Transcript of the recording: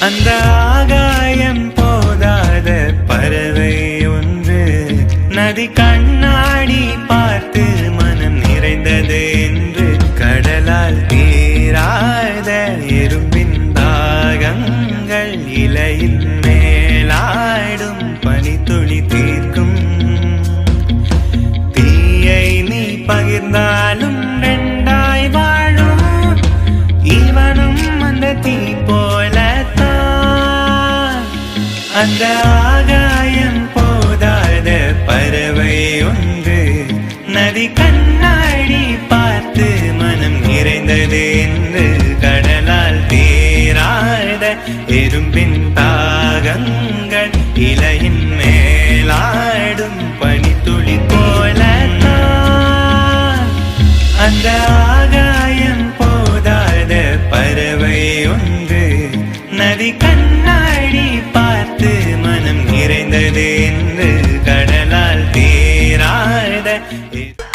அந்த ஆகாயம் போதாத பறவை ஒன்று. நதி கண்ணாடி பார்த்து மனம் நிறைந்தது என்று. கடலால் தீராத எறும்பின் தாகங்கள் இலையில் மேலாடும் பனித்துளி தீர்க்கும். தீயை நீ பகிர்ந்தாலும் அந்த ஆகாயம் போதாத பறவை ஒன்று. நதி கண்ணாடி பார்த்து மனம் நிறைந்தது என்று கடலால் தீராத எறும்பின் தாகங்கள் இலையின் மேலாடும் பனித்துளி போல அந்த ஆகாயம் போதாத பறவை ஒன்று. நதி கண் night.